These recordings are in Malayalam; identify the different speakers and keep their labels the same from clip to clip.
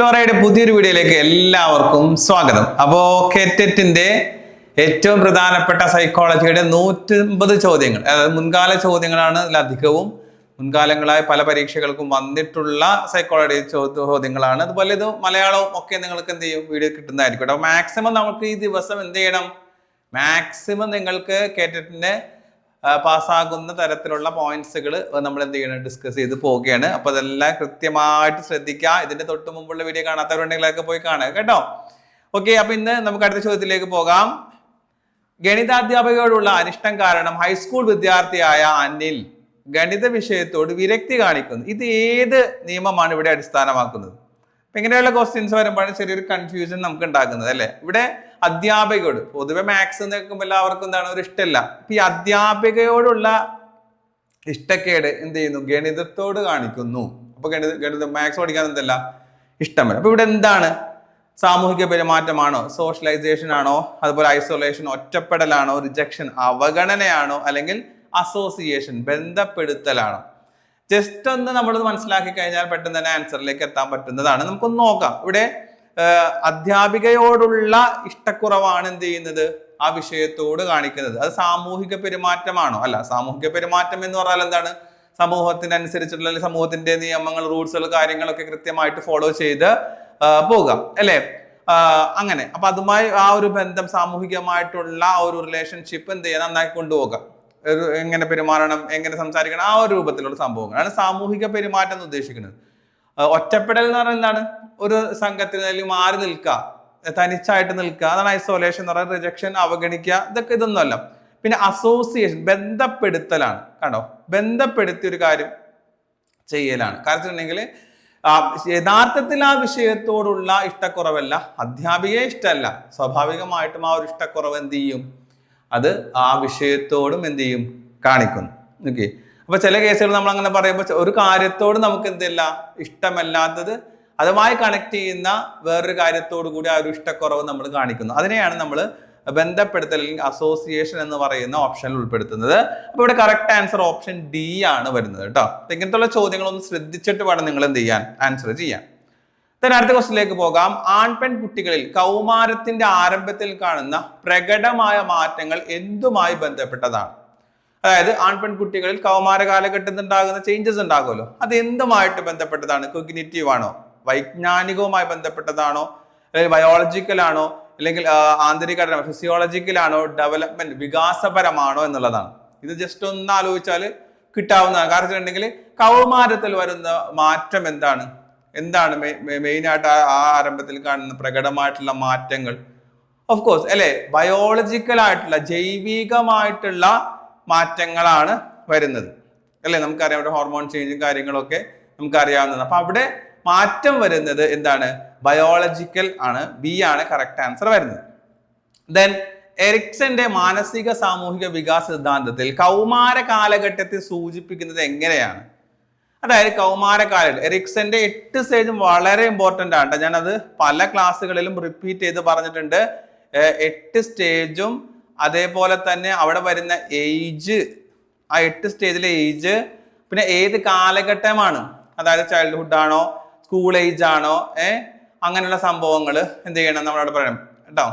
Speaker 1: പുലോറയുടെ പുതിയൊരു വീഡിയോയിലേക്ക് എല്ലാവർക്കും സ്വാഗതം. അപ്പോൾ കെറ്ററ്റിന്റെ ഏറ്റവും പ്രധാനപ്പെട്ട സൈക്കോളജിയുടെ നൂറ്റമ്പത് ചോദ്യങ്ങൾ അതായത് മുൻകാല ചോദ്യങ്ങളാണ് ഇതിലധികവും മുൻകാലങ്ങളായ പല പരീക്ഷകൾക്കും വന്നിട്ടുള്ള സൈക്കോളജി ചോദ്യങ്ങളാണ്. അതുപോലെ ഇത് മലയാളവും ഒക്കെ നിങ്ങൾക്ക് എന്ത് ചെയ്യും? വീഡിയോ കിട്ടുന്നതായിരിക്കും കേട്ടോ. മാക്സിമം നമുക്ക് ഈ ദിവസം എന്ത് ചെയ്യണം? മാക്സിമം നിങ്ങൾക്ക് കേറ്ററ്റിന്റെ പാസ്സാകുന്ന തരത്തിലുള്ള പോയിന്റ്സുകൾ നമ്മൾ എന്ത് ചെയ്യണം? ഡിസ്കസ് ചെയ്ത് പോവുകയാണ്. അപ്പൊ അതെല്ലാം കൃത്യമായിട്ട് ശ്രദ്ധിക്കുക. ഇതിന്റെ തൊട്ട് മുമ്പുള്ള വീഡിയോ കാണാത്തവരുണ്ടെങ്കിലൊക്കെ പോയി കാണുക കേട്ടോ? ഓക്കെ അപ്പൊ ഇന്ന് നമുക്ക് അടുത്ത ചോദ്യത്തിലേക്ക് പോകാം. ഗണിതാധ്യാപകയോടുള്ള അനിഷ്ടം കാരണം ഹൈസ്കൂൾ വിദ്യാർത്ഥിയായ അനിൽ ഗണിത വിഷയത്തോട് വിരക്തി കാണിക്കുന്നു. ഇത് ഏത് നിയമമാണ് ഇവിടെ അടിസ്ഥാനമാക്കുന്നത്? ഇങ്ങനെയുള്ള ക്വസ്റ്റ്യൻസ് വരുമ്പോഴാണ് ചെറിയൊരു കൺഫ്യൂഷൻ നമുക്ക് ഉണ്ടാക്കുന്നത് അല്ലെ? ഇവിടെ അധ്യാപികയോട്. പൊതുവെ മാത്സ് എന്ന് കേൾക്കുമ്പോൾ എല്ലാവർക്കും എന്താണ്? ഒരു ഇഷ്ടമല്ല അപ്പൊ ഈ അധ്യാപികയോടുള്ള ഇഷ്ടക്കേട് എന്ത് ചെയ്യുന്നു? ഗണിതത്തോട് കാണിക്കുന്നു. അപ്പൊ ഗണിത ഗണിതം മാത്സ് പഠിക്കാൻ എന്തല്ല? ഇഷ്ടമല്ല അപ്പൊ ഇവിടെ എന്താണ്? സാമൂഹിക പെരുമാറ്റമാണോ? സോഷ്യലൈസേഷൻ ആണോ? അതുപോലെ ഐസൊലേഷൻ ഒറ്റപ്പെടലാണോ? റിജക്ഷൻ അവഗണനയാണോ? അല്ലെങ്കിൽ അസോസിയേഷൻ ബന്ധപ്പെടുത്തലാണോ? ജസ്റ്റ് ഒന്ന് നമ്മൾ മനസ്സിലാക്കി കഴിഞ്ഞാൽ പെട്ടെന്ന് തന്നെ ആൻസറിലേക്ക് എത്താൻ പറ്റുന്നതാണ്. നമുക്കൊന്ന് നോക്കാം. ഇവിടെ അധ്യാപികയോടുള്ള ഇഷ്ടക്കുറവാണ് എന്ത് ചെയ്യുന്നത്? ആ വിഷയത്തോട് കാണിക്കുന്നത്. അത് സാമൂഹിക പെരുമാറ്റമാണോ? അല്ല സാമൂഹിക പെരുമാറ്റം എന്ന് പറഞ്ഞാൽ എന്താണ്? സമൂഹത്തിനനുസരിച്ചിട്ടുള്ള അല്ലെങ്കിൽ സമൂഹത്തിന്റെ നിയമങ്ങൾ റൂൾസുകൾ കാര്യങ്ങളൊക്കെ കൃത്യമായിട്ട് ഫോളോ ചെയ്ത് പോകാം അല്ലേ? അങ്ങനെ. അപ്പൊ അതുമായി ആ ഒരു ബന്ധം സാമൂഹികമായിട്ടുള്ള ആ ഒരു റിലേഷൻഷിപ്പ് എന്ത് ചെയ്യാൻ നന്നായി കൊണ്ടുപോകാം എങ്ങനെ പെരുമാറണം എങ്ങനെ സംസാരിക്കണം? ആ ഒരു രൂപത്തിലുള്ള സംഭവങ്ങളാണ് സാമൂഹിക പെരുമാറ്റം എന്ന് ഉദ്ദേശിക്കുന്നത്. ഒറ്റപ്പെടൽ എന്ന് പറഞ്ഞാൽ എന്താണ്? ഒരു സംഘത്തിൽ അല്ലെങ്കിൽ മാറി നിൽക്കുക തനിച്ചായിട്ട് നിൽക്കുക അതാണ് ഐസോലേഷൻ എന്ന് പറയുന്നത് റിജക്ഷൻ അവഗണിക്കുക ഇതൊക്കെ ഇതൊന്നുമല്ല. പിന്നെ അസോസിയേഷൻ ബന്ധപ്പെടുത്തലാണ്. കണ്ടോ? ബന്ധപ്പെടുത്തിയ ഒരു കാര്യം ചെയ്യലാണ്. കാരണം യഥാർത്ഥത്തിൽ ആ വിഷയത്തോടുള്ള ഇഷ്ടക്കുറവല്ല. അധ്യാപികയെ ഇഷ്ടമല്ല. സ്വാഭാവികമായിട്ടും ആ ഒരു ഇഷ്ടക്കുറവ് എന്ത് ചെയ്യും? അത് ആ വിഷയത്തോടും എന്ത് ചെയ്യും? കാണിക്കുന്നു. ഓക്കെ അപ്പൊ ചില കേസുകൾ നമ്മൾ അങ്ങനെ പറയുമ്പോൾ ഒരു കാര്യത്തോട് നമുക്ക് എന്തില്ല? ഇഷ്ടമല്ലാത്തത് അതുമായി കണക്ട് ചെയ്യുന്ന വേറൊരു കാര്യത്തോട് കൂടി ആ ഒരു ഇഷ്ടക്കുറവ് നമ്മൾ കാണിക്കുന്നു. അതിനെയാണ് നമ്മൾ ബന്ധപ്പെടുത്തൽ അല്ലെങ്കിൽ അസോസിയേഷൻ എന്ന് പറയുന്ന ഓപ്ഷനിൽ ഉൾപ്പെടുത്തുന്നത്. അപ്പൊ ഇവിടെ കറക്റ്റ് ആൻസർ ഓപ്ഷൻ ഡി ആണ് വരുന്നത് കേട്ടോ. അപ്പൊ ഇങ്ങനത്തുള്ള ചോദ്യങ്ങളൊന്ന് ശ്രദ്ധിച്ചിട്ട് വേണം നിങ്ങൾ എന്ത് ചെയ്യാൻ? ആൻസർ ചെയ്യാൻ. തന്നെ അടുത്ത ക്വസ്റ്റിലേക്ക് പോകാം. ആൺപെൺ കുട്ടികളിൽ കൗമാരത്തിന്റെ ആരംഭത്തിൽ കാണുന്ന പ്രകടമായ മാറ്റങ്ങൾ എന്തുമായി ബന്ധപ്പെട്ടതാണ്? അതായത് ആൺ കുട്ടികളിൽ കൗമാര കാലഘട്ടത്തിൽ ഉണ്ടാകുന്ന ചേഞ്ചസ് ഉണ്ടാകുമല്ലോ. അത് എന്തുമായിട്ട് ബന്ധപ്പെട്ടതാണ്? കൊഗ്നേറ്റീവ് ആണോ? വൈജ്ഞാനികവുമായി ബന്ധപ്പെട്ടതാണോ? അല്ലെങ്കിൽ ബയോളജിക്കൽ ആണോ? അല്ലെങ്കിൽ ആന്തരിക ഫിസിയോളജിക്കൽ ആണോ? ഡെവലപ്മെന്റ് വികാസപരമാണോ എന്നുള്ളതാണ്. ഇത് ജസ്റ്റ് ഒന്ന് ആലോചിച്ചാൽ കിട്ടാവുന്നതാണ്. കാരണം വെച്ചിട്ടുണ്ടെങ്കിൽ കൗമാരത്തിൽ വരുന്ന മാറ്റം എന്താണ്? എന്താണ് മെയിൻ ആയിട്ട് ആ ആരംഭത്തിൽ കാണുന്ന പ്രകടമായിട്ടുള്ള മാറ്റങ്ങൾ? ഓഫ് കോഴ്സ് അല്ലെ? ബയോളജിക്കൽ ആയിട്ടുള്ള ജൈവികമായിട്ടുള്ള മാറ്റങ്ങളാണ് വരുന്നത്. അല്ലേ? നമുക്കറിയാം ഇവിടെ ഹോർമോൺ ചേഞ്ചും കാര്യങ്ങളൊക്കെ നമുക്കറിയാവുന്നതാണ്. അപ്പൊ അവിടെ മാറ്റം വരുന്നത് എന്താണ്? ബയോളജിക്കൽ ആണ്. ബി ആണ് കറക്റ്റ് ആൻസർ വരുന്നത്. ദെൻ എറിക്സന്റെ മാനസിക സാമൂഹിക വികാസ സിദ്ധാന്തത്തിൽ കൗമാര കാലഘട്ടത്തെ സൂചിപ്പിക്കുന്നത് എങ്ങനെയാണ്? അതായത് കൗമാര കാലഘട്ടം. എറിക്സന്റെ എട്ട് സ്റ്റേജും വളരെ ഇമ്പോർട്ടന്റ് ആണ്. ഞാനത് പല ക്ലാസ്സുകളിലും റിപ്പീറ്റ് ചെയ്ത് പറഞ്ഞിട്ടുണ്ട്. എട്ട് സ്റ്റേജും അതേപോലെ തന്നെ അവിടെ വരുന്ന ഏജ് ആ എട്ട് സ്റ്റേജിലെ ഏജ് പിന്നെ ഏത് കാലഘട്ടമാണ്? അതായത് ചൈൽഡ്ഹുഡ് ആണോ സ്കൂൾ ഏജ് ആണോ ഏ? അങ്ങനെയുള്ള സംഭവങ്ങൾ എന്ത് ചെയ്യണം നമ്മളവിടെ പറയണം. കേട്ടോ?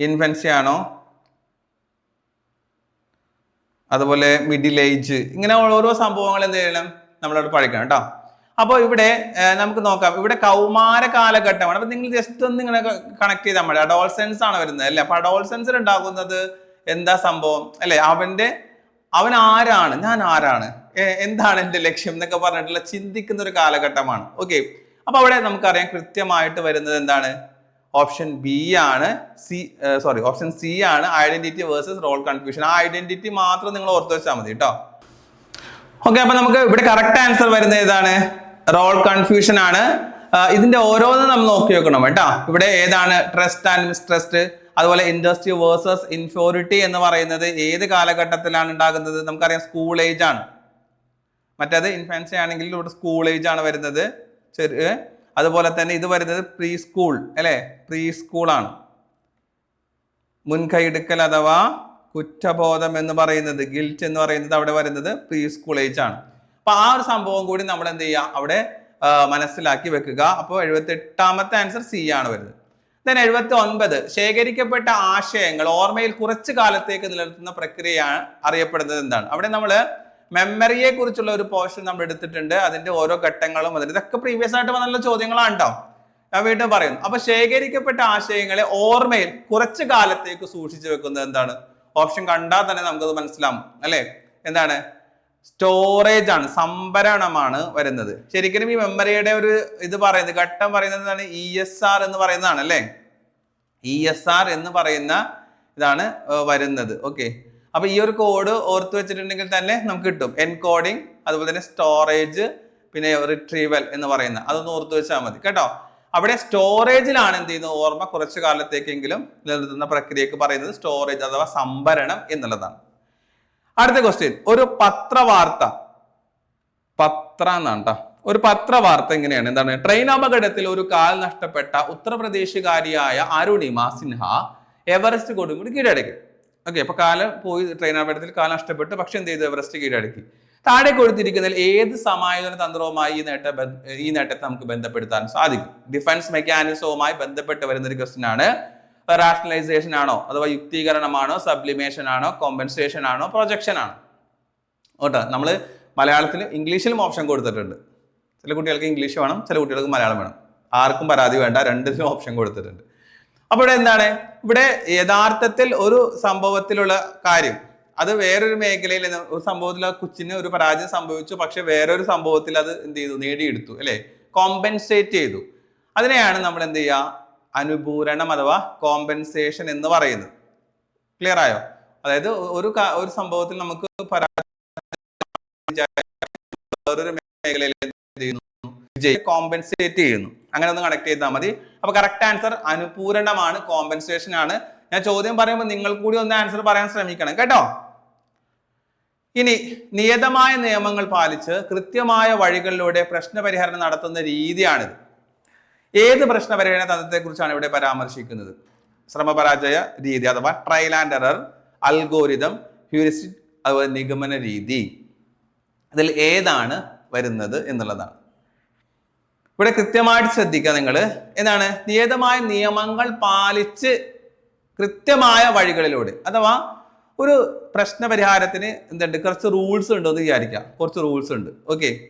Speaker 1: ഇൻഫൻസി ആണോ? അതുപോലെ മിഡിൽ ഏജ് ഇങ്ങനെ ഓരോ സംഭവങ്ങൾ എന്ത് ചെയ്യണം നമ്മളവിടെ പഠിക്കണം കേട്ടോ? അപ്പോൾ ഇവിടെ നമുക്ക് നോക്കാം. ഇവിടെ കൗമാര കാലഘട്ടമാണ്. അപ്പൊ നിങ്ങൾ ജസ്റ്റ് ഒന്ന് ഇങ്ങനെ കണക്ട് ചെയ്താൽ മതി. അഡോൾസെൻസ് ആണ് വരുന്നത് അല്ലേ? അപ്പൊ അഡോൾസെൻസിൽ ഉണ്ടാകുന്നത് എന്താ സംഭവം? അല്ലെ? അവന്റെ അവൻ ആരാണ്? ഞാൻ ആരാണ്? എന്താണ് എന്റെ ലക്ഷ്യം എന്നൊക്കെ പറഞ്ഞിട്ടുള്ള ചിന്തിക്കുന്ന ഒരു കാലഘട്ടമാണ്. ഓക്കെ അപ്പൊ അവിടെ നമുക്കറിയാം കൃത്യമായിട്ട് വരുന്നത് എന്താണ്? ഓപ്ഷൻ ബി ആണ് സി സോറി ഓപ്ഷൻ സി ആണ് ഐഡന്റിറ്റി വേഴ്സസ് റോൾ കൺഫ്യൂഷൻ ആ ഐഡന്റിറ്റി മാത്രം നിങ്ങൾ ഓർത്ത് വെച്ചാൽ മതി കേട്ടോ ഓക്കെ അപ്പൊ നമുക്ക് ഇവിടെ കറക്റ്റ് ആൻസർ വരുന്നത് ഏതാണ്? റോൾ കൺഫ്യൂഷൻ ആണ്. ഇതിന്റെ ഓരോന്നും നമ്മൾ നോക്കി വെക്കണം കേട്ടോ. ഇവിടെ ഏതാണ്? ട്രസ്റ്റ് ആൻഡ് മിസ്ട്രസ്റ്റ് അതുപോലെ ഇൻഡസ്ട്രി വേഴ്സസ് ഇൻഫോറിറ്റി എന്ന് പറയുന്നത് ഏത് കാലഘട്ടത്തിലാണ് ഉണ്ടാകുന്നത്? നമുക്കറിയാം സ്കൂൾ ഏജ് ആണ്. മറ്റേത് ഇൻഫാൻസി ആണെങ്കിൽ ഇവിടെ സ്കൂൾ ഏജ് ആണ് വരുന്നത്. ചെറിയ അതുപോലെ തന്നെ ഇത് വരുന്നത് പ്രീ സ്കൂൾ അല്ലെ? പ്രീ സ്കൂൾ ആണ്. മുൻകൈയെടുക്കൽ അഥവാ കുറ്റബോധം എന്ന് പറയുന്നത് ഗിൽറ്റ് എന്ന് പറയുന്നത് അവിടെ വരുന്നത് പ്രീ സ്കൂൾ ഏജ് ആണ്. അപ്പൊ ആ ഒരു സംഭവം കൂടി നമ്മൾ എന്ത് ചെയ്യുക? അവിടെ മനസ്സിലാക്കി വെക്കുക. അപ്പോൾ എഴുപത്തി എട്ടാമത്തെ ആൻസർ സി ആണ് വരുന്നത്. ദെൻ എഴുപത്തി ഒൻപത് ശേഖരിക്കപ്പെട്ട ആശയങ്ങൾ ഓർമ്മയിൽ കുറച്ചു കാലത്തേക്ക് നിലനിർത്തുന്ന പ്രക്രിയയാണ് അറിയപ്പെടുന്നത് എന്താണ്? അവിടെ നമ്മൾ മെമ്മറിയെ കുറിച്ചുള്ള ഒരു പോർഷൻ നമ്മൾ എടുത്തിട്ടുണ്ട്. അതിന്റെ ഓരോ ഘട്ടങ്ങളും അതിന് ഇതൊക്കെ പ്രീവിയസ് ആയിട്ട് വന്നുള്ള ചോദ്യങ്ങളാണ് കേട്ടോ ഞാൻ വീണ്ടും പറയുന്നു. അപ്പൊ ശേഖരിക്കപ്പെട്ട ആശയങ്ങളെ ഓർമ്മയിൽ കുറച്ചു കാലത്തേക്ക് സൂക്ഷിച്ചു വെക്കുന്നത് എന്താണ്? ഓപ്ഷൻ കണ്ടാൽ തന്നെ നമുക്കത് മനസ്സിലാവും. അല്ലെ? എന്താണ്? സ്റ്റോറേജ് ആണ് സംഭരണമാണ് വരുന്നത്. ശരിക്കും ഈ മെമ്മറിയുടെ ഒരു ഇത് പറയുന്നത് ഘട്ടം പറയുന്നത് ഇ എസ് ആർ എന്ന് പറയുന്നതാണ് അല്ലേ? ഇ എസ് ആർ എന്ന് പറയുന്ന ഇതാണ് വരുന്നത്. ഓക്കെ. അപ്പൊ ഈ ഒരു കോഡ് ഓർത്ത് വെച്ചിട്ടുണ്ടെങ്കിൽ തന്നെ നമുക്ക് കിട്ടും. എൻകോഡിങ് അതുപോലെ തന്നെ സ്റ്റോറേജ് പിന്നെ റിട്രീവൽ എന്ന് പറയുന്ന. അതൊന്ന് ഓർത്ത് വെച്ചാൽ മതി. കേട്ടോ? അവിടെ സ്റ്റോറേജിലാണ് എന്ത് ചെയ്യുന്നത്? ഓർമ്മ കുറച്ചു കാലത്തേക്കെങ്കിലും നിലനിർത്തുന്ന പ്രക്രിയക്ക് പറയുന്നത് സ്റ്റോറേജ് അഥവാ സംഭരണം എന്നുള്ളതാണ്. അടുത്ത ക്വസ്റ്റ്യൻ ഒരു പത്രവാർത്ത. പത്ര എന്നാണ്. ഒരു പത്രവാർത്ത എങ്ങനെയാണ്? എന്താണ്? ട്രെയിൻ അപകടത്തിൽ ഒരു കാൽ നഷ്ടപ്പെട്ട ഉത്തർപ്രദേശുകാരിയായ അരുണിമ സിൻഹ എവറസ്റ്റ് കൊടുമുടി കീഴടക്കി. ഓക്കെ അപ്പൊ കാൽ പോയി ട്രെയിൻ അപകടത്തിൽ കാൽ നഷ്ടപ്പെട്ടു പക്ഷെ എന്ത് ചെയ്തു? എവറസ്റ്റ് കീഴടക്കി. താഴെ കൊടുത്തിരിക്കുന്നതിൽ ഏത് സമായോജന തന്ത്രവുമായി ഈ നേട്ട ഈ നേട്ടത്തെ നമുക്ക് ബന്ധപ്പെടുത്താൻ സാധിക്കും? ഡിഫൻസ് മെക്കാനിസവുമായി ബന്ധപ്പെട്ട് വരുന്ന ഒരു ക്വസ്റ്റ്യൻ ആണ് റാഷണലൈസേഷൻ ആണോ? അഥവാ യുക്തീകരണമാണോ? സബ്ലിമേഷൻ ആണോ? കോമ്പൻസേഷൻ ആണോ? പ്രൊജക്ഷൻ ആണോ? ഓട്ടോ നമ്മൾ മലയാളത്തിൽ ഇംഗ്ലീഷിലും ഓപ്ഷൻ കൊടുത്തിട്ടുണ്ട്. ചില കുട്ടികൾക്ക് ഇംഗ്ലീഷ് വേണം ചില കുട്ടികൾക്ക് മലയാളം വേണം. ആർക്കും പരാതി വേണ്ട രണ്ടിനും ഓപ്ഷൻ കൊടുത്തിട്ടുണ്ട്. അപ്പോൾ ഇവിടെ എന്താണ്? ഇവിടെ യഥാർത്ഥത്തിൽ ഒരു സംഭവത്തിലുള്ള കാര്യം. അത് വേറൊരു മേഖലയിൽ ഒരു സംഭവത്തിൽ ആ കൊച്ചിന് ഒരു പരാജയം സംഭവിച്ചു പക്ഷെ വേറൊരു സംഭവത്തിൽ അത് എന്ത് ചെയ്തു? നേടിയെടുത്തു അല്ലെ? കോമ്പൻസേറ്റ് ചെയ്തു. അതിനെയാണ് നമ്മൾ എന്ത് ചെയ്യുക? അനുപൂരണം അഥവാ കോമ്പൻസേഷൻ എന്ന് പറയുന്നത് ക്ലിയർ ആയോ? അതായത് ഒരു ഒരു സംഭവത്തിൽ നമുക്ക് കോമ്പൻസേറ്റ് ചെയ്യുന്നു? അങ്ങനെ ഒന്ന് കണക്ട് ചെയ്താൽ മതി. അപ്പൊ കറക്റ്റ് ആൻസർ അനുപൂരണമാണ് കോമ്പൻസേഷൻ ആണ്. ഞാൻ ചോദ്യം പറയുമ്പോൾ നിങ്ങൾ കൂടി ഒന്ന് ആൻസർ പറയാൻ ശ്രമിക്കണം കേട്ടോ? ഇനി നിയതമായ നിയമങ്ങൾ പാലിച്ച് കൃത്യമായ വഴികളിലൂടെ പ്രശ്നപരിഹാരം നടത്തുന്ന രീതിയാണിത്. ഏത് പ്രശ്നപരിഹരണ തന്ത്രത്തെക്കുറിച്ചാണ് ഇവിടെ പരാമർശിക്കുന്നത്? ശ്രമപരാജയ രീതി അഥവാ trial and error algorithm heuristic അതുപോലെ നിഗമന രീതി. അതിൽ ഏതാണ് വരുന്നത് എന്നുള്ളതാണ്. ഇവിടെ കൃത്യമായിട്ട് ശ്രദ്ധിക്കുക നിങ്ങൾ എന്താണ്? നിയതമായ നിയമങ്ങൾ പാലിച്ച് കൃത്യമായ വഴികളിലൂടെ അഥവാ ഒരു പ്രശ്ന പരിഹാരത്തിന് എന്തുണ്ട്? കുറച്ച് റൂൾസ് ഉണ്ടോ എന്ന് വിചാരിക്കാം. കുറച്ച് റൂൾസ് ഉണ്ട്. ഓക്കെ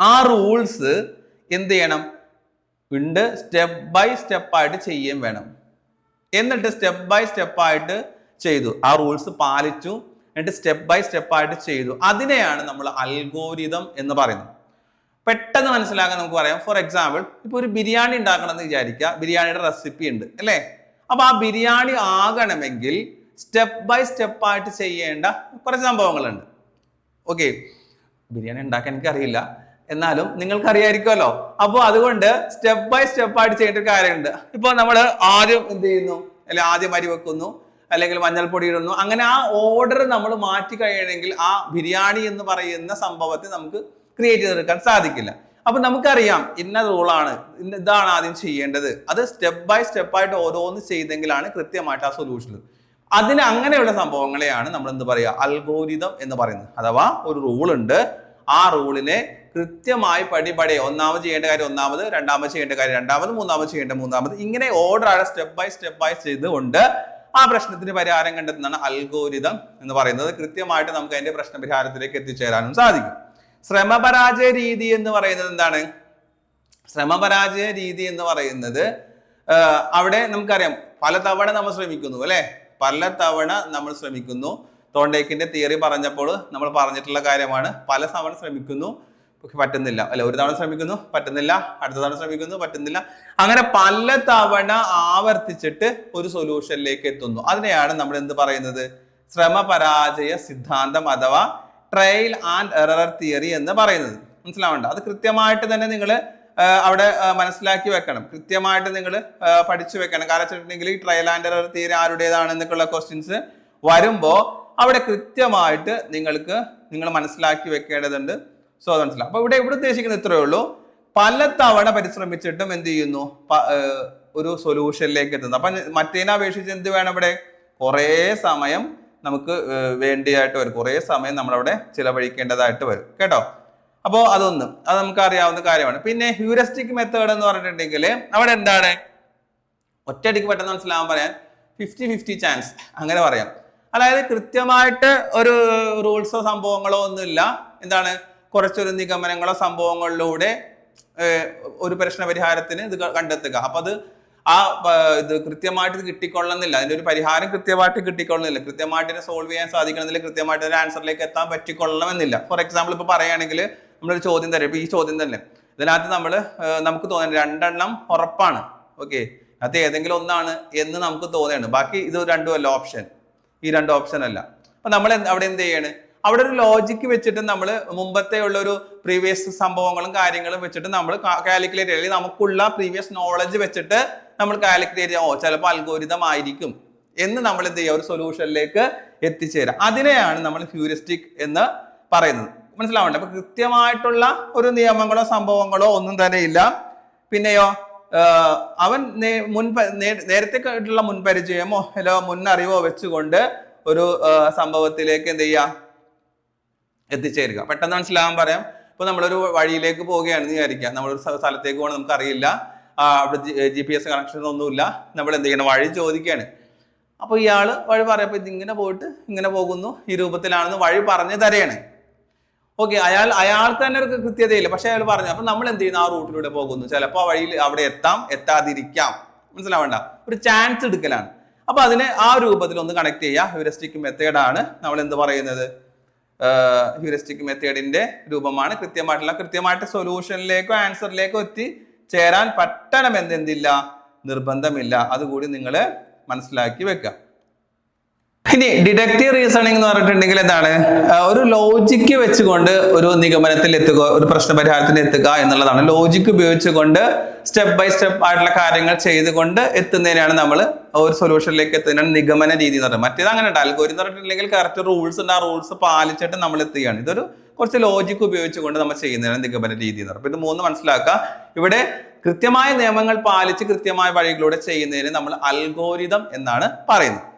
Speaker 1: ആ റൂൾസ് എന്ത് ചെയ്യണം? ഉണ്ട്. സ്റ്റെപ്പ് ബൈ സ്റ്റെപ്പായിട്ട് ചെയ്യുകയും വേണം. എന്നിട്ട് സ്റ്റെപ്പ് ബൈ സ്റ്റെപ്പായിട്ട് ചെയ്തു. ആ റൂൾസ് പാലിച്ചു. എന്നിട്ട് സ്റ്റെപ്പ് ബൈ സ്റ്റെപ്പായിട്ട് ചെയ്തു. അതിനെയാണ് നമ്മൾ അൽഗോരിതം എന്ന് പറയുന്നത്. പെട്ടെന്ന് മനസ്സിലാക്കാൻ നമുക്ക് പറയാം. ഫോർ എക്സാമ്പിൾ ഇപ്പോൾ ഒരു ബിരിയാണി ഉണ്ടാക്കണം എന്ന് വിചാരിക്കുക. ബിരിയാണിയുടെ റെസിപ്പി ഉണ്ട് അല്ലേ? അപ്പോൾ ആ ബിരിയാണി ആകണമെങ്കിൽ സ്റ്റെപ്പ് ബൈ സ്റ്റെപ്പായിട്ട് ചെയ്യേണ്ട കുറച്ച് സംഭവങ്ങളുണ്ട്. ഓക്കെ ബിരിയാണി ഉണ്ടാക്കാൻ എനിക്ക് അറിയില്ല എന്നാലും നിങ്ങൾക്ക് അറിയായിരിക്കുമല്ലോ അപ്പോൾ അതുകൊണ്ട് സ്റ്റെപ്പ് ബൈ സ്റ്റെപ്പ് ആയിട്ട് ചെയ്യേണ്ട ഒരു കാര്യമുണ്ട്. ഇപ്പോൾ നമ്മൾ ആദ്യം എന്ത് ചെയ്യുന്നു? അല്ലെ ആദ്യം അരി വെക്കുന്നു അല്ലെങ്കിൽ മഞ്ഞൾപ്പൊടി ഇടുന്നു. അങ്ങനെ ആ ഓർഡർ നമ്മൾ മാറ്റി കഴിയണമെങ്കിൽ ആ ബിരിയാണി എന്ന് പറയുന്ന സംഭവത്തെ നമുക്ക് ക്രിയേറ്റ് ചെയ്തെടുക്കാൻ സാധിക്കില്ല. അപ്പൊ നമുക്കറിയാം ഇന്ന റൂളാണ് ഇതാണ് ആദ്യം ചെയ്യേണ്ടത്. അത് സ്റ്റെപ്പ് ബൈ സ്റ്റെപ്പ് ആയിട്ട് ഓരോന്ന് ചെയ്തെങ്കിലാണ് കൃത്യമായിട്ട് ആ സൊല്യൂഷൻ അതിന് അങ്ങനെയുള്ള സംഭവങ്ങളെയാണ് നമ്മൾ എന്ത് പറയുക? അൽഗോരിതം എന്ന് പറയുന്നത്. അഥവാ ഒരു റൂൾ ഉണ്ട്. ആ റൂളിനെ കൃത്യമായി പടിപടി ഒന്നാമത് ചെയ്യേണ്ട കാര്യം ഒന്നാമത് രണ്ടാമത് ചെയ്യേണ്ട കാര്യം രണ്ടാമത് മൂന്നാമത് ചെയ്യേണ്ട മൂന്നാമത്. ഇങ്ങനെ ഓർഡർ ആയ സ്റ്റെപ്പ് ബൈ സ്റ്റെപ്പ് ബൈ ചെയ്തുകൊണ്ട് ആ പ്രശ്നത്തിന് പരിഹാരം കണ്ടെത്തുന്നതാണ് അൽഗോരിതം എന്ന് പറയുന്നത്. കൃത്യമായിട്ട് നമുക്ക് അതിന്റെ പ്രശ്ന പരിഹാരത്തിലേക്ക് എത്തിച്ചേരാനും സാധിക്കും. ശ്രമപരാജയ രീതി എന്ന് പറയുന്നത് എന്താണ്? ശ്രമപരാജയ രീതി എന്ന് പറയുന്നത് അവിടെ നമുക്കറിയാം പലതവണ നമ്മൾ ശ്രമിക്കുന്നു അല്ലെ? പലതവണ നമ്മൾ ശ്രമിക്കുന്നു. തോണ്ടേക്കിന്റെ തിയറി പറഞ്ഞപ്പോൾ നമ്മൾ പറഞ്ഞിട്ടുള്ള കാര്യമാണ്. പല തവണ ശ്രമിക്കുന്നു പറ്റുന്നില്ല. അല്ല ഒരു തവണ ശ്രമിക്കുന്നു പറ്റുന്നില്ല. അടുത്ത തവണ ശ്രമിക്കുന്നു പറ്റുന്നില്ല. അങ്ങനെ പല തവണ ആവർത്തിച്ചിട്ട് ഒരു സൊല്യൂഷനിലേക്ക് എത്തുന്നു. അതിനെയാണ് നമ്മൾ എന്ത് പറയുന്നത്? ശ്രമപരാജയ സിദ്ധാന്തം അഥവാ ട്രയൽ ആൻഡ് എറർ തിയറി എന്ന് പറയുന്നത്. മനസ്സിലാവണ്ട? അത് കൃത്യമായിട്ട് തന്നെ നിങ്ങൾ അവിടെ മനസ്സിലാക്കി വെക്കണം. കൃത്യമായിട്ട് നിങ്ങൾ പഠിച്ചു വെക്കണം. കാരണം വെച്ചിട്ടുണ്ടെങ്കിൽ ഈ ട്രയൽ ആൻഡ് എറർ തിയറി ആരുടേതാണ് എന്നൊക്കെയുള്ള ക്വസ്റ്റ്യൻസ് വരുമ്പോൾ അവിടെ കൃത്യമായിട്ട് നിങ്ങൾക്ക് നിങ്ങൾ മനസ്സിലാക്കി വെക്കേണ്ടതുണ്ട്. സോ അത് മനസ്സിലാവും അപ്പൊ ഇവിടെ ഇവിടെ ഉദ്ദേശിക്കുന്നത് ഇത്രയേ ഉള്ളൂ. പല തവണ പരിശ്രമിച്ചിട്ടും എന്ത് ചെയ്യുന്നു? ഒരു സൊല്യൂഷനിലേക്ക് എത്തുന്നു. അപ്പൊ മറ്റേനെ അപേക്ഷിച്ച് എന്ത് വേണം ഇവിടെ? കുറേ സമയം നമുക്ക് വേണ്ടിയായിട്ട് വരും. കുറേ സമയം നമ്മളവിടെ ചിലവഴിക്കേണ്ടതായിട്ട് വരും. കേട്ടോ? അപ്പോൾ അതൊന്ന്. അത് നമുക്ക് അറിയാവുന്ന കാര്യമാണ്. പിന്നെ ഹ്യൂറിസ്റ്റിക് മെത്തേഡ് എന്ന് പറഞ്ഞിട്ടുണ്ടെങ്കിൽ അവിടെ എന്താണ്? ഒറ്റയടിക്ക് പെട്ടെന്ന് മനസ്സിലാവാൻ പറയാൻ ഫിഫ്റ്റി ഫിഫ്റ്റി ചാൻസ് അങ്ങനെ പറയാം. അതായത് കൃത്യമായിട്ട് ഒരു റൂൾസോ സംഭവങ്ങളോ ഒന്നുമില്ല. എന്താണ്? കുറച്ചൊരു നിഗമനങ്ങളോ സംഭവങ്ങളിലൂടെ ഒരു പ്രശ്ന പരിഹാരത്തിന് ഇത് കണ്ടെത്തുക. അപ്പൊ അത് ആ ഇത് കൃത്യമായിട്ട് കിട്ടിക്കൊള്ളുന്നില്ല അതിന്റെ ഒരു പരിഹാരം കൃത്യമായിട്ട് കിട്ടിക്കൊള്ളുന്നില്ല കൃത്യമായിട്ട് സോൾവ് ചെയ്യാൻ സാധിക്കണമെന്നില്ല. കൃത്യമായിട്ട് ഒരു ആൻസറിലേക്ക് എത്താൻ പറ്റിക്കൊള്ളണമെന്നില്ല. ഫോർ എക്സാമ്പിൾ ഇപ്പൊ പറയുകയാണെങ്കിൽ നമ്മളൊരു ചോദ്യം തരും. ഇപ്പൊ ഈ ചോദ്യം തന്നെ. ഇതിനകത്ത് നമ്മൾ നമുക്ക് തോന്നുന്നത് രണ്ടെണ്ണം ഉറപ്പാണ്. ഓക്കെ? അത് ഏതെങ്കിലും ഒന്നാണ് എന്ന് നമുക്ക് തോന്നുകയാണ്. ബാക്കി ഇത് രണ്ടുമല്ല ഓപ്ഷൻ ഈ രണ്ട് ഓപ്ഷൻ അല്ല. അപ്പൊ നമ്മൾ അവിടെ എന്ത് ചെയ്യാണ്? അവിടെ ഒരു ലോജിക്ക് വെച്ചിട്ട് നമ്മൾ മുമ്പത്തെ ഉള്ള ഒരു പ്രീവിയസ് സംഭവങ്ങളും കാര്യങ്ങളും വെച്ചിട്ട് നമ്മൾ കാലിക്കുലേറ്റ് അല്ലെങ്കിൽ നമുക്കുള്ള പ്രീവിയസ് നോളജ് വെച്ചിട്ട് നമ്മൾ കാലിക്കുലേറ്റ് ചെയ്യാം ഓ ചിലപ്പോൾ അൽഗോരിതം ആയിരിക്കും എന്ന് നമ്മൾ എന്ത് ചെയ്യുക? ഒരു സൊല്യൂഷനിലേക്ക് എത്തിച്ചേരാം. അതിനെയാണ് നമ്മൾ ഹ്യൂരിസ്റ്റിക് എന്ന് പറയുന്നത്. മനസ്സിലാവണ്ടേ? അപ്പൊ കൃത്യമായിട്ടുള്ള ഒരു നിയമങ്ങളോ സംഭവങ്ങളോ ഒന്നും തന്നെ ഇല്ല. പിന്നെയോ? അവൻ മുൻപ നേരത്തെ ആയിട്ടുള്ള മുൻപരിചയമോ അല്ലോ മുന്നറിവോ വെച്ചുകൊണ്ട് ഒരു സംഭവത്തിലേക്ക് എന്ത് ചെയ്യുക എത്തിച്ചേരുക. പെട്ടെന്ന് മനസ്സിലാകാൻ പറയാം. ഇപ്പൊ നമ്മളൊരു വഴിയിലേക്ക് പോവുകയാണെന്ന് വിചാരിക്കുക നമ്മളൊരു സ്ഥ- സ്ഥലത്തേക്ക് പോകണം നമുക്ക് അറിയില്ല അവിടെ ജി പി എസ് കണക്ഷൻ ഒന്നുമില്ല നമ്മൾ എന്ത് ചെയ്യണം? വഴി ചോദിക്കുകയാണ് അപ്പൊ ഇയാൾ വഴി പറയപ്പോ ഇത് ഇങ്ങനെ പോയിട്ട് ഇങ്ങനെ പോകുന്നു. ഈ രൂപത്തിലാണെന്ന് വഴി പറഞ്ഞു തരെയാണ്. ഓക്കെ അയാൾ അയാൾ തന്നെ ഒരു കൃത്യതയില്ല. പക്ഷെ അയാൾ പറഞ്ഞു അപ്പൊ നമ്മൾ എന്ത് ചെയ്യുന്നു? ആ റൂട്ടിലൂടെ പോകുന്നു. ചിലപ്പോൾ ആ വഴിയിൽ അവിടെ എത്താം എത്താതിരിക്കാം. മനസ്സിലാവണ്ട. ഒരു ചാൻസ് എടുക്കലാണ്. അപ്പൊ അതിനെ ആ രൂപത്തിൽ ഒന്ന് കണക്ട് ചെയ്യുക മെത്തേഡ് മെത്തേഡാണ് നമ്മൾ എന്ത് പറയുന്നത്? ഹ്യൂറിസ്റ്റിക് മെത്തേഡിന്റെ രൂപമാണ്. കൃത്യമായിട്ടുള്ള കൃത്യമായിട്ട് സൊല്യൂഷനിലേക്കോ ആൻസറിലേക്കോ എത്തി ചേരാൻ പറ്റണമെന്ന് എന്തില്ല നിർബന്ധമില്ല. അതുകൂടി നിങ്ങൾ മനസ്സിലാക്കി വെക്കുക. ഇനി ഡിഡക്റ്റീവ് റീസണിങ് എന്ന് പറഞ്ഞിട്ടുണ്ടെങ്കിൽ എന്താണ്? ഒരു ലോജിക്ക് വെച്ചുകൊണ്ട് ഒരു നിഗമനത്തിൽ എത്തുക ഒരു പ്രശ്ന പരിഹാരത്തിന് എത്തുക എന്നുള്ളതാണ്. ലോജിക്ക് ഉപയോഗിച്ചുകൊണ്ട് സ്റ്റെപ്പ് ബൈ സ്റ്റെപ്പ് ആയിട്ടുള്ള കാര്യങ്ങൾ ചെയ്തുകൊണ്ട് എത്തുന്നതിനാണ് നമ്മൾ ഒരു സൊല്യൂഷനിലേക്ക് എത്തുന്നതിനാണ് നിഗമന രീതി എന്ന് പറയുന്നത്. മറ്റേത് അങ്ങനെ ഉണ്ട് അൽഗോരി എന്ന് പറഞ്ഞിട്ടുണ്ടെങ്കിൽ കറക്റ്റ് റൂൾസ് ഉണ്ട്. ആ റൂൾസ് പാലിച്ചിട്ട് നമ്മൾ എത്തുകയാണ്. ഇതൊരു കുറച്ച് ലോജിക്ക് ഉപയോഗിച്ചുകൊണ്ട് നമ്മൾ ചെയ്യുന്നതിനാണ് നിഗമന രീതി എന്ന് പറയുന്നത്. ഇത് മൂന്ന് മനസ്സിലാക്കുക. ഇവിടെ കൃത്യമായ നിയമങ്ങൾ പാലിച്ച് കൃത്യമായ വഴികളിലൂടെ ചെയ്യുന്നതിന് നമ്മൾ അൽഗോരിതം എന്നാണ് പറയുന്നത്.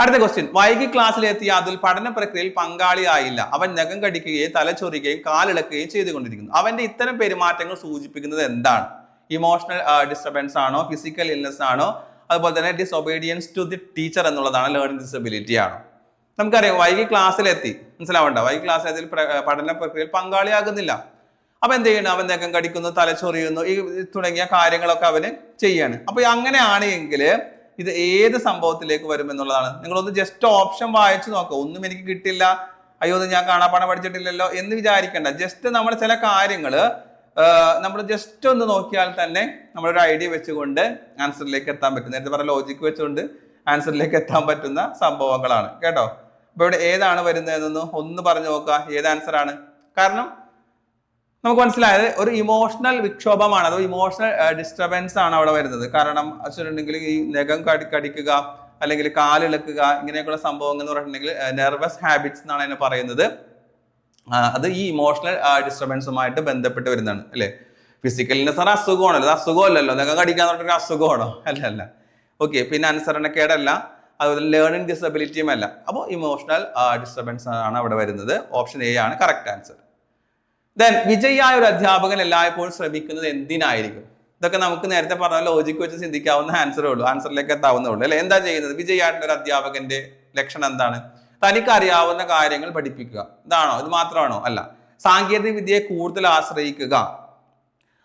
Speaker 1: അടുത്ത ക്വസ്റ്റ്യൻ വൈകി ക്ലാസ്സിലെത്തിയ അതിൽ പഠന പ്രക്രിയയിൽ പങ്കാളിയായില്ല അവൻ നഖം കടിക്കുകയും തലച്ചൊറിയുകയും കാലിളക്കുകയും ചെയ്തുകൊണ്ടിരിക്കുന്നു. അവന്റെ ഇത്തരം പെരുമാറ്റങ്ങൾ സൂചിപ്പിക്കുന്നത് എന്താണ്? ഇമോഷണൽ ഡിസ്റ്റർബൻസ് ആണോ? ഫിസിക്കൽ ഇൽനെസ് ആണോ? അതുപോലെ തന്നെ ഡിസൊബീഡിയൻസ് ടു ദി ടീച്ചർ എന്നുള്ളതാണ് ലേണിംഗ് ഡിസബിലിറ്റി ആണോ? നമുക്കറിയാം വൈകി ക്ലാസ്സിലെത്തി മനസ്സിലാവണ്ട? വൈകി ക്ലാസ്സിലെത്തി പഠന പ്രക്രിയയിൽ പങ്കാളിയാകുന്നില്ല. അപ്പൊ എന്ത് ചെയ്യണം അവൻ നഖം കടിക്കുന്നു തലച്ചൊറിയുന്നു ഈ തുടങ്ങിയ കാര്യങ്ങളൊക്കെ അവന് ചെയ്യാണ്. അപ്പൊ അങ്ങനെയാണ് എങ്കിൽ ഇത് ഏത് സംഭവത്തിലേക്ക് വരും എന്നുള്ളതാണ്. നിങ്ങളൊന്ന് ജസ്റ്റ് ഓപ്ഷൻ വായിച്ചു നോക്കുക ഒന്നും എനിക്ക് കിട്ടില്ല. അയ്യോ ഞാൻ കാണാപ്പാടം പഠിച്ചിട്ടില്ലല്ലോ എന്ന് വിചാരിക്കേണ്ട. ജസ്റ്റ് നമ്മൾ ചില കാര്യങ്ങൾ നമ്മൾ ജസ്റ്റ് ഒന്ന് നോക്കിയാൽ തന്നെ നമ്മളൊരു ഐഡിയ വെച്ചുകൊണ്ട് ആൻസറിലേക്ക് എത്താൻ പറ്റും. നേരത്തെ പറഞ്ഞ ലോജിക്ക് വെച്ചുകൊണ്ട് ആൻസറിലേക്ക് എത്താൻ പറ്റുന്ന സംഭവങ്ങളാണ്. കേട്ടോ? അപ്പൊ ഇവിടെ ഏതാണ് വരുന്നതെന്നൊന്ന് ഒന്ന് പറഞ്ഞു നോക്കുക. ഏത് ആൻസറാണ് കാരണം നമുക്ക് മനസ്സിലായത് ഒരു ഇമോഷണൽ വിക്ഷോഭമാണ്. അതോ ഇമോഷണൽ ഡിസ്റ്റർബൻസ് ആണ് അവിടെ വരുന്നത്. കാരണം വെച്ചിട്ടുണ്ടെങ്കിൽ ഈ നഖം കടി കടിക്കുക അല്ലെങ്കിൽ കാലിളക്കുക ഇങ്ങനെയൊക്കെയുള്ള സംഭവങ്ങൾ എന്ന് പറഞ്ഞിട്ടുണ്ടെങ്കിൽ നെർവസ് ഹാബിറ്റ്സ് എന്നാണ് അതിനെ പറയുന്നത്. അത് ഈ ഇമോഷണൽ ഡിസ്റ്റർബൻസുമായിട്ട് ബന്ധപ്പെട്ട് വരുന്നതാണ് അല്ലേ? ഫിസിക്കലിന് സാർ അസുഖമാണല്ലോ. അസുഖമല്ലല്ലോ. നഖം കടിക്കാന്ന് പറഞ്ഞൊരു അസുഖമാണോ? അല്ല അല്ല. ഓക്കെ പിന്നെ അനുസരണക്കേടല്ല. അതുപോലെ ലേണിംഗ് ഡിസബിലിറ്റിയും അല്ല. അപ്പോൾ ഇമോഷണൽ ഡിസ്റ്റർബൻസ് ആണ് അവിടെ വരുന്നത്. ഓപ്ഷൻ എ ആണ് കറക്റ്റ് ആൻസർ ദെൻ വിജയായ ഒരു അധ്യാപകൻ എല്ലായ്പ്പോഴും ശ്രമിക്കുന്നത് എന്തിനായിരിക്കും? ഇതൊക്കെ നമുക്ക് നേരത്തെ പറഞ്ഞ ലോജിക്ക് വെച്ച് ചിന്തിക്കാവുന്ന ആൻസറേ ഉള്ളൂ. ആൻസറിലേക്ക് എത്താവുന്നേ ഉള്ളൂ. അല്ലെ? എന്താ ചെയ്യുന്നത്? വിജയായിട്ടുള്ള ഒരു അധ്യാപകന്റെ ലക്ഷണം എന്താണ്? തനിക്ക് അറിയാവുന്ന കാര്യങ്ങൾ പഠിപ്പിക്കുക. ഇതാണോ? ഇത് മാത്രമാണോ? അല്ല. സാങ്കേതിക വിദ്യയെ കൂടുതൽ ആശ്രയിക്കുക.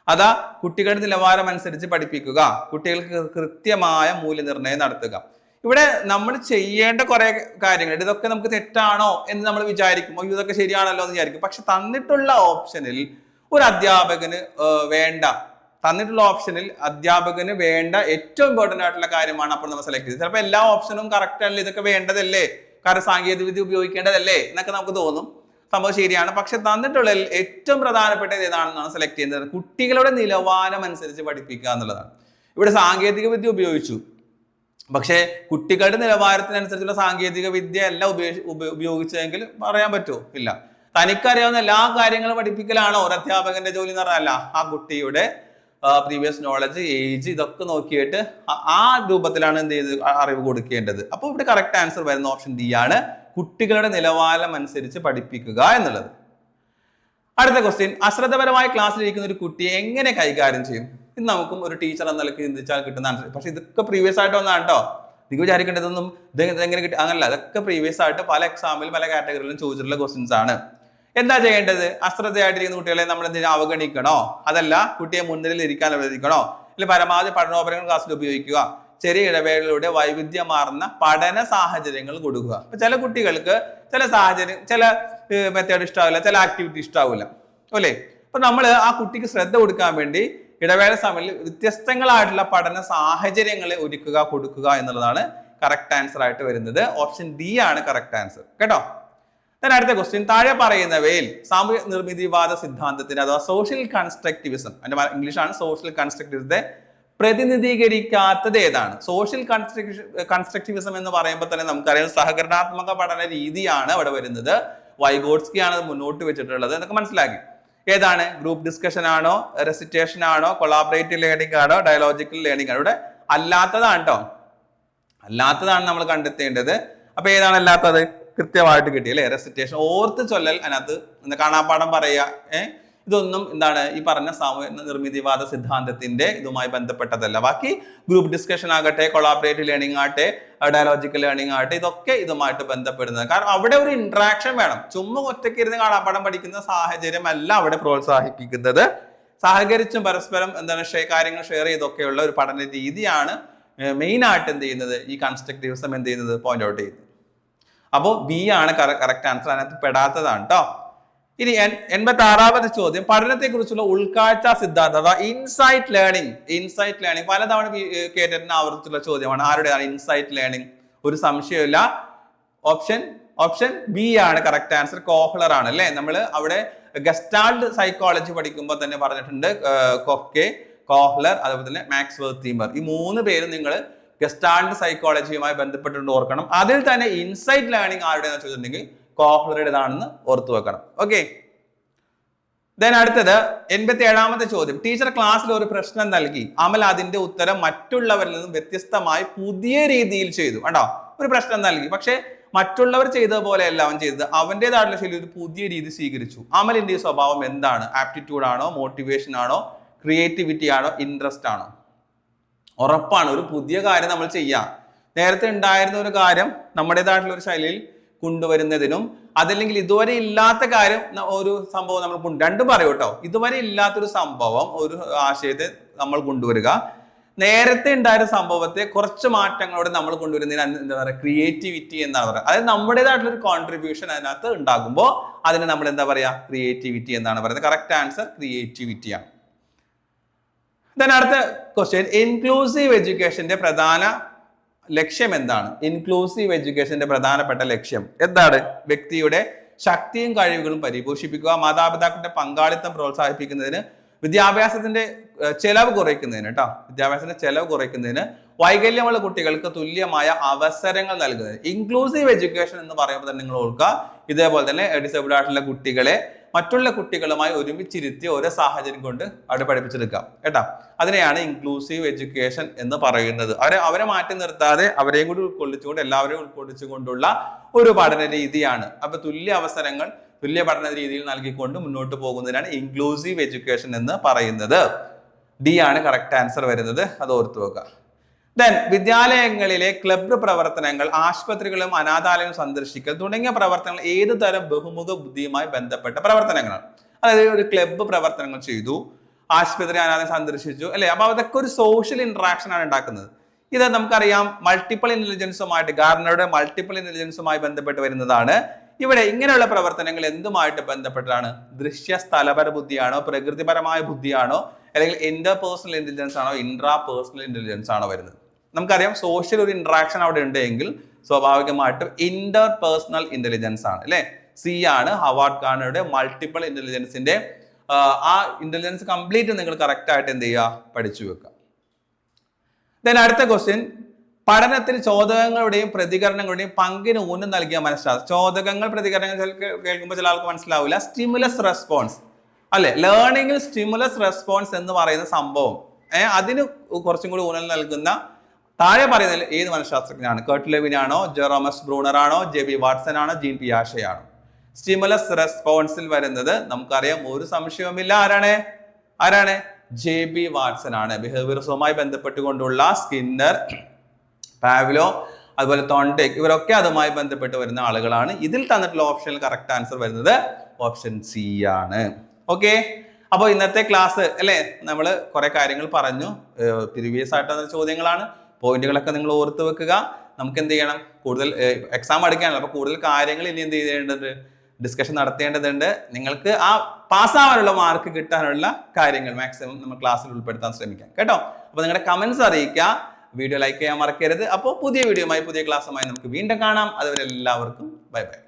Speaker 1: അതാ കുട്ടികളുടെ നിലവാരം അനുസരിച്ച് പഠിപ്പിക്കുക. കുട്ടികൾക്ക് കൃത്യമായ മൂല്യനിർണയം നടത്തുക. ഇവിടെ നമ്മൾ ചെയ്യേണ്ട കുറെ കാര്യങ്ങൾ ഇതൊക്കെ നമുക്ക് തെറ്റാണോ എന്ന് നമ്മൾ വിചാരിക്കും. അയ്യോ ഇതൊക്കെ ശരിയാണല്ലോ എന്ന് വിചാരിക്കും. പക്ഷെ തന്നിട്ടുള്ള ഓപ്ഷനിൽ ഒരു അധ്യാപകന് വേണ്ട. തന്നിട്ടുള്ള ഓപ്ഷനിൽ അധ്യാപകന് വേണ്ട ഏറ്റവും ഇമ്പോർട്ടന്റ് ആയിട്ടുള്ള കാര്യമാണ് അപ്പോൾ നമ്മൾ സെലക്ട് ചെയ്തത്. ചിലപ്പോൾ എല്ലാ ഓപ്ഷനും കറക്റ്റ് അല്ലേ ഇതൊക്കെ വേണ്ടതല്ലേ? കാരണം സാങ്കേതികവിദ്യ ഉപയോഗിക്കേണ്ടതല്ലേ? എന്നൊക്കെ നമുക്ക് തോന്നും. സംഭവം ശരിയാണ്. പക്ഷെ തന്നിട്ടുള്ള ഏറ്റവും പ്രധാനപ്പെട്ടത് ഏതാണെന്നാണ് സെലക്ട് ചെയ്യുന്നത് കുട്ടികളുടെ നിലവാരം അനുസരിച്ച് പഠിപ്പിക്കുക എന്നുള്ളതാണ്. ഇവിടെ സാങ്കേതിക വിദ്യ ഉപയോഗിച്ചു. പക്ഷേ കുട്ടികളുടെ നിലവാരത്തിനനുസരിച്ചുള്ള സാങ്കേതിക വിദ്യ അല്ല ഉപയോഗി ഉപ- ഉപയോഗിച്ചതെങ്കിൽ പറയാൻ പറ്റുമോ? ഇല്ല. തനിക്കറിയാവുന്ന എല്ലാ കാര്യങ്ങളും പഠിപ്പിക്കലാണോ ഒരു അധ്യാപകന്റെ ജോലി എന്ന് പറഞ്ഞല്ല ആ കുട്ടിയുടെ പ്രീവിയസ് നോളജ് ഏജ് ഇതൊക്കെ നോക്കിയിട്ട് ആ രൂപത്തിലാണ് എന്ത് ചെയ്ത് അറിവ് കൊടുക്കേണ്ടത്. അപ്പോൾ ഇവിടെ കറക്റ്റ് ആൻസർ വരുന്ന ഓപ്ഷൻ ഡി ആണ് കുട്ടികളുടെ നിലവാരം അനുസരിച്ച് പഠിപ്പിക്കുക എന്നുള്ളത്. അടുത്ത ക്വസ്റ്റ്യൻ അശ്രദ്ധപരമായി ക്ലാസ്സിലിരിക്കുന്ന ഒരു കുട്ടിയെ എങ്ങനെ കൈകാര്യം ചെയ്യും? ഇത് നമുക്കും ഒരു ടീച്ചർ എന്ന നിലയ്ക്ക് ചിന്തിച്ചാൽ കിട്ടുന്ന ആൻസർ പക്ഷെ ഇതൊക്കെ പ്രീവിയസ് ആയിട്ട് വന്നതാണ് കേട്ടോ നിങ്ങൾ വിചാരിക്കേണ്ടതൊന്നും ഇത് എങ്ങനെ കിട്ടും? അങ്ങനല്ല. അതൊക്കെ പ്രീവിയസ് ആയിട്ട് പല എക്സാമിലും പല കാറ്റഗറിയിലും ചോദിച്ചിട്ടുള്ള ക്വസ്റ്റ്യൻസ് ആണ്. എന്താ ചെയ്യേണ്ടത്? അശ്രദ്ധയായിട്ടിരിക്കുന്ന കുട്ടികളെ നമ്മൾ എന്തിനാ അവഗണിക്കണോ? അതല്ല കുട്ടിയെ മുൻനിരയിൽ ഇരിക്കാൻ അനുവദിക്കണോ അല്ലെങ്കിൽ പരമാവധി പഠനോപകരണങ്ങൾ ക്ലാസ്സിൽ ഉപയോഗിക്കുക. ചെറിയ ഇടവേളയിലൂടെ വൈവിധ്യമാർന്ന പഠന സാഹചര്യങ്ങൾ കൊടുക്കുക. അപ്പൊ ചില കുട്ടികൾക്ക് ചില സാഹചര്യം ചില മെത്തേഡ് ഇഷ്ടാവില്ല ചില ആക്ടിവിറ്റി ഇഷ്ടാവില്ല. അല്ലേ? അപ്പൊ നമ്മൾ ആ കുട്ടിക്ക് ശ്രദ്ധ കൊടുക്കാൻ വേണ്ടി ഇടവേള സമയങ്ങളിൽ വ്യത്യസ്തങ്ങളായിട്ടുള്ള പഠന സാഹചര്യങ്ങളെ ഒരുക്കുക കൊടുക്കുക എന്നുള്ളതാണ് കറക്റ്റ് ആൻസർ ആയിട്ട് വരുന്നത്. ഓപ്ഷൻ ഡി ആണ് കറക്റ്റ് ആൻസർ കേട്ടോ? ഞാൻ അടുത്ത ക്വസ്റ്റ്യൻ താഴെ പറയുന്നവയിൽ സാമൂഹ്യ നിർമ്മിതിവാദ സിദ്ധാന്തത്തിന്റെ അഥവാ സോഷ്യൽ കൺസ്ട്രക്റ്റിവിസം അതിന്റെ ഇംഗ്ലീഷാണ് സോഷ്യൽ കൺസ്ട്രക്റ്റിവിസത്തെ പ്രതിനിധീകരിക്കാത്തത് ഏതാണ്? സോഷ്യൽ കൺസ്ട്രക്റ്റിവിസം എന്ന് പറയുമ്പോൾ തന്നെ നമുക്കറിയാം സഹകരണാത്മക പഠന രീതിയാണ് അവിടെ വരുന്നത്. വൈഗോട്സ്കി ആണ് മുന്നോട്ട് വെച്ചിട്ടുള്ളത്. എന്നൊക്കെ മനസ്സിലാക്കി. ഏതാണ്? ഗ്രൂപ്പ് ഡിസ്കഷൻ ആണോ? റെസിറ്റേഷൻ ആണോ? കൊളാബറേറ്റീവ് ലേണിംഗ് ആണോ? ഡയലോജിക്കൽ ലേണിംഗ് ആണോ? ഇവിടെ അല്ലാത്തതാണ് കേട്ടോ അല്ലാത്തതാണ് നമ്മൾ കണ്ടെത്തേണ്ടത്. അപ്പൊ ഏതാണ് അല്ലാത്തത്? കൃത്യമായിട്ട് കിട്ടി അല്ലെ? റെസിറ്റേഷൻ ഓർത്ത് ചൊല്ലൽ അതിനകത്ത് കാണാപ്പാടം പറയുക ഏഹ് ഇതൊന്നും എന്താണ് ഈ പറഞ്ഞ സാമൂഹ്യ നിർമ്മിതിവാദ സിദ്ധാന്തത്തിന്റെ ഇതുമായി ബന്ധപ്പെട്ടതല്ല. ബാക്കി ഗ്രൂപ്പ് ഡിസ്കഷൻ ആകട്ടെ കൊളാബറേറ്റീവ് ലേണിംഗ് ആകട്ടെ ഡയലോജിക്കൽ ലേണിംഗ് ആകട്ടെ ഇതൊക്കെ ഇതുമായിട്ട് ബന്ധപ്പെടുന്നത്. കാരണം അവിടെ ഒരു ഇന്ററാക്ഷൻ വേണം. ചുമ്മാ ഒറ്റയ്ക്ക് ഇരുന്ന് കാണാപ്പാടം പഠിക്കുന്ന സാഹചര്യമല്ല അവിടെ പ്രോത്സാഹിപ്പിക്കുന്നത്. സഹകരിച്ചും പരസ്പരം എന്താണ് കാര്യങ്ങൾ ഷെയർ ചെയ്തൊക്കെയുള്ള ഒരു പഠന രീതിയാണ് മെയിൻ ആയിട്ട് എന്ത് ചെയ്യുന്നത്? ഈ കൺസ്ട്രക്റ്റിവിസം എന്ത് ചെയ്യുന്നത്? പോയിന്റ് ഔട്ട് ചെയ്യുന്നത്. അപ്പോൾ ബി ആണ് കറക്റ്റ് ആൻസർ അതിനകത്ത് പെടാത്തതാണ് കേട്ടോ ഇനി എൺപത്തി ആറാമത്തെ ചോദ്യം. പഠനത്തെ കുറിച്ചുള്ള ഉൾക്കാഴ്ച സിദ്ധാന്തം അഥവാ ഇൻസൈറ്റ് ലേണിംഗ് ഇൻസൈറ്റ് ലേണിംഗ് പലതവണ കേട്ടിട്ട് ആവർത്തിച്ചുള്ള ചോദ്യമാണ്. ആരുടെയാണ് ഇൻസൈറ്റ് ലേണിംഗ് ഒരു സംശയമില്ല ഓപ്ഷൻ ഓപ്ഷൻ ബി ആണ് കറക്റ്റ് ആൻസർ കോഹ്ലർ ആണ് അല്ലേ? നമ്മൾ അവിടെ ഗസ്റ്റാൾഡ് സൈക്കോളജി പഠിക്കുമ്പോൾ തന്നെ പറഞ്ഞിട്ടുണ്ട് കൊക്കെ കോഹ്ലർ അതുപോലെ തന്നെ മാക്സ് വെർത്തീമർ ഈ മൂന്ന് പേരും നിങ്ങൾ ഗസ്റ്റാൾഡ് സൈക്കോളജിയുമായി ബന്ധപ്പെട്ടുകൊണ്ട് ഓർക്കണം അതിൽ തന്നെ ഇൻസൈറ്റ് ലേണിംഗ് ആരുടെയെന്ന് ചോദിച്ചിട്ടുണ്ടെങ്കിൽ കോഹ്ലറുടേതാണെന്ന് ഓർത്തു വെക്കണം. ഓക്കെ ദെൻ അടുത്തത് എൺപത്തി ഏഴാമത്തെ ചോദ്യം ടീച്ചർ ക്ലാസ്സിൽ ഒരു പ്രശ്നം നൽകി. അമൽ അതിന്റെ ഉത്തരം മറ്റുള്ളവരിൽ നിന്നും വ്യത്യസ്തമായി പുതിയ രീതിയിൽ ചെയ്തു. കണ്ടോ? ഒരു പ്രശ്നം നൽകി. പക്ഷേ മറ്റുള്ളവർ ചെയ്തതുപോലെ അല്ല അവൻ ചെയ്തത്. അവന്റെതായിട്ടുള്ള ശൈലി ഒരു പുതിയ രീതി സ്വീകരിച്ചു. അമലിന്റെ സ്വഭാവം എന്താണ്? ആപ്റ്റിറ്റ്യൂഡ് ആണോ? മോട്ടിവേഷൻ ആണോ? ക്രിയേറ്റിവിറ്റി ആണോ? ഇൻട്രസ്റ്റ് ആണോ? ഉറപ്പാണ്. ഒരു പുതിയ കാര്യം നമ്മൾ ചെയ്യാം. നേരത്തെ ഉണ്ടായിരുന്ന ഒരു കാര്യം നമ്മുടേതായിട്ടുള്ള ഒരു ശൈലിയിൽ കൊണ്ടുവരുന്നതിനും അതല്ലെങ്കിൽ ഇതുവരെ ഇല്ലാത്ത കാര്യം ഒരു സംഭവം നമ്മൾ രണ്ടും പറയും കേട്ടോ. ഇതുവരെ ഇല്ലാത്തൊരു സംഭവം ഒരു ആശയത്തെ നമ്മൾ കൊണ്ടുവരിക. നേരത്തെ ഉണ്ടായ സംഭവത്തെ കുറച്ച് മാറ്റങ്ങളോടെ നമ്മൾ കൊണ്ടുവരുന്നതിന് എന്താ പറയുക ക്രിയേറ്റിവിറ്റി എന്നാണ് പറയുക. അതായത് നമ്മുടേതായിട്ടുള്ള ഒരു കോൺട്രിബ്യൂഷൻ അതിനകത്ത് ഉണ്ടാകുമ്പോൾ അതിന് നമ്മൾ എന്താ പറയുക ക്രിയേറ്റിവിറ്റി എന്നാണ് പറയുന്നത്. കറക്റ്റ് ആൻസർ ക്രിയേറ്റിവിറ്റിയാണ് then അടുത്ത ക്വസ്റ്റ്യൻ ഇൻക്ലൂസീവ് എഡ്യൂക്കേഷന്റെ പ്രധാന ലക്ഷ്യം എന്താണ്? ഇൻക്ലൂസീവ് എഡ്യൂക്കേഷന്റെ പ്രധാനപ്പെട്ട ലക്ഷ്യം എന്താണ്? വ്യക്തിയുടെ ശക്തിയും കഴിവുകളും പരിപോഷിപ്പിക്കുക മാതാപിതാക്കളുടെ പങ്കാളിത്തം പ്രോത്സാഹിപ്പിക്കുന്നതിന് വിദ്യാഭ്യാസത്തിന്റെ ചെലവ് കുറയ്ക്കുന്നതിന് കേട്ടോ വിദ്യാഭ്യാസത്തിന്റെ ചെലവ് കുറയ്ക്കുന്നതിന് വൈകല്യമുള്ള കുട്ടികൾക്ക് തുല്യമായ അവസരങ്ങൾ നൽകുന്നത്. ഇൻക്ലൂസീവ് എഡ്യൂക്കേഷൻ എന്ന് പറയുമ്പോൾ തന്നെ നിങ്ങൾ ഓർക്കുക ഇതേപോലെ തന്നെ ഡിസേബിൾഡ് ആയിട്ടുള്ള കുട്ടികളെ മറ്റുള്ള കുട്ടികളുമായി ഒരുമിച്ചിരുത്തി ഓരോ സാഹചര്യം കൊണ്ട് അവിടെ പഠിപ്പിച്ചെടുക്കാം കേട്ടോ. അതിനെയാണ് ഇൻക്ലൂസീവ് എഡ്യൂക്കേഷൻ എന്ന് പറയുന്നത്. അവരെ അവരെ മാറ്റി നിർത്താതെ അവരെയും കൂടി ഉൾക്കൊള്ളിച്ചുകൊണ്ട് എല്ലാവരെയും ഉൾക്കൊള്ളിച്ചുകൊണ്ടുള്ള ഒരു പഠന രീതിയാണ്. അപ്പൊ തുല്യ അവസരങ്ങൾ തുല്യ പഠന രീതിയിൽ നൽകിക്കൊണ്ട് മുന്നോട്ട് പോകുന്നതിനാണ് ഇൻക്ലൂസീവ് എഡ്യൂക്കേഷൻ എന്ന് പറയുന്നത്. ഡി ആണ് കറക്റ്റ് ആൻസർ വരുന്നത്. അത് ഓർത്തു വെക്കുക. ദെൻ വിദ്യാലയങ്ങളിലെ ക്ലബ്ബ് പ്രവർത്തനങ്ങൾ ആശുപത്രികളും അനാഥാലയവും സന്ദർശിക്കൽ തുടങ്ങിയ പ്രവർത്തനങ്ങൾ ഏത് തരം ബഹുമുഖ ബുദ്ധിയുമായി ബന്ധപ്പെട്ട പ്രവർത്തനങ്ങളാണ്? അതായത് ഒരു ക്ലബ്ബ് പ്രവർത്തനങ്ങൾ ചെയ്തു ആശുപത്രി അനാഥാലയം സന്ദർശിച്ചു അല്ലെ? അപ്പൊ അതൊക്കെ ഒരു സോഷ്യൽ ഇന്ററാക്ഷൻ ആണ് ഉണ്ടാക്കുന്നത്. ഇത് നമുക്കറിയാം മൾട്ടിപ്പിൾ ഇന്റലിജൻസുമായിട്ട് ഗാർണറുടെ മൾട്ടിപ്പിൾ ഇന്റലിജൻസുമായി ബന്ധപ്പെട്ട് വരുന്നതാണ് ഇവിടെ ഇങ്ങനെയുള്ള പ്രവർത്തനങ്ങൾ എന്തുമായിട്ട് ബന്ധപ്പെട്ടാണ്? ദൃശ്യ സ്ഥലപര ബുദ്ധിയാണോ പ്രകൃതിപരമായ ബുദ്ധിയാണോ അല്ലെങ്കിൽ ഇന്റർ പേഴ്സണൽ ഇന്റലിജൻസ് ആണോ ഇൻട്രാ പേഴ്സണൽ ഇന്റലിജൻസ് ആണോ വരുന്നത്? നമുക്കറിയാം സോഷ്യൽ ഒരു ഇന്ററാക്ഷൻ അവിടെ ഉണ്ടെങ്കിൽ സ്വാഭാവികമായിട്ടും ഇന്റർ പേഴ്സണൽ ഇന്റലിജൻസ് ആണ് അല്ലെ? സി ആണ് ഹവാർഡ് കാണയുടെ മൾട്ടിപ്പിൾ ഇന്റലിജൻസിന്റെ ആ ഇന്റലിജൻസ് കംപ്ലീറ്റ് നിങ്ങൾ കറക്റ്റ് ആയിട്ട് എന്ത് ചെയ്യുക? പഠിച്ചു വെക്കുക. ദെൻ അടുത്ത ക്വസ്റ്റ്യൻ പഠനത്തിൽ ചോദകങ്ങളുടെയും പ്രതികരണങ്ങളുടെയും പങ്കിന് ഊന്നൽ നൽകിയ മനസ്സിലാകും ചോദകങ്ങൾ പ്രതികരണങ്ങൾ കേൾക്കുമ്പോൾ ചില ആൾക്ക് മനസ്സിലാവില്ല സ്റ്റിമുലസ് റെസ്പോൺസ് അല്ലെ? ലേണിംഗിൽ സ്റ്റിമുലസ് റെസ്പോൺസ് എന്ന് പറയുന്ന സംഭവം. ഏഹ് അതിന് കുറച്ചും കൂടി ഊന്നൽ നൽകുന്ന താഴെ പറയുന്ന ഏത് മനഃശാസ്ത്രജ്ഞനാണ്? കേർട്ട് ലെവിനാണോ ജെറോമസ് ആണോ? ജെ ബി വാട്സൺ ആണോ? ജീൻ പിയാഷയാണോ സ്റ്റിമുലസ് റെസ്പോൺസിൽ വരുന്നത് നമുക്കറിയാം ഒരു സംശയവുമില്ല. ആരാണ്? ആരാണ്? ജെ ബി വാട്സൺ ആണ്. ബിഹേവിയറിസവുമായി ബന്ധപ്പെട്ടുകൊണ്ടുള്ള സ്കിന്നർ പാവ്ലോ അതുപോലെ തോണ്ടേക്ക് ഇവരൊക്കെ അതുമായി ബന്ധപ്പെട്ട് വരുന്ന ആളുകളാണ്. ഇതിൽ തന്നിട്ടുള്ള ഓപ്ഷനിൽ കറക്റ്റ് ആൻസർ വരുന്നത് ഓപ്ഷൻ സി ആണ്. ഓക്കെ അപ്പോൾ ഇന്നത്തെ ക്ലാസ് അല്ലേ നമ്മൾ കുറെ കാര്യങ്ങൾ പറഞ്ഞു. പ്രീവിയസ് തന്ന ചോദ്യങ്ങളാണ്. പോയിന്റുകളൊക്കെ നിങ്ങൾ ഓർത്ത് വെക്കുക. നമുക്ക് എന്ത് ചെയ്യണം? കൂടുതൽ എക്സാം അടുക്കാണല്ലോ അപ്പോൾ കൂടുതൽ കാര്യങ്ങൾ ഇനി എന്ത് ചെയ്യേണ്ടത്? ഡിസ്കഷൻ നടത്തേണ്ടതുണ്ട്. നിങ്ങൾക്ക് ആ പാസ്സാവാനുള്ള മാർക്ക് കിട്ടാനുള്ള കാര്യങ്ങൾ മാക്സിമം നമ്മൾ ക്ലാസ്സിൽ ഉൾപ്പെടുത്താൻ ശ്രമിക്കാം. കേട്ടോ? അപ്പോൾ നിങ്ങളുടെ കമന്റ്സ് അറിയിക്കുക. വീഡിയോ ലൈക്ക് ചെയ്യാൻ മറക്കരുത്. അപ്പോൾ പുതിയ വീഡിയോയുമായി പുതിയ ക്ലാസ്സുമായി നമുക്ക് വീണ്ടും കാണാം. അതുവരെ എല്ലാവർക്കും ബൈ ബൈ.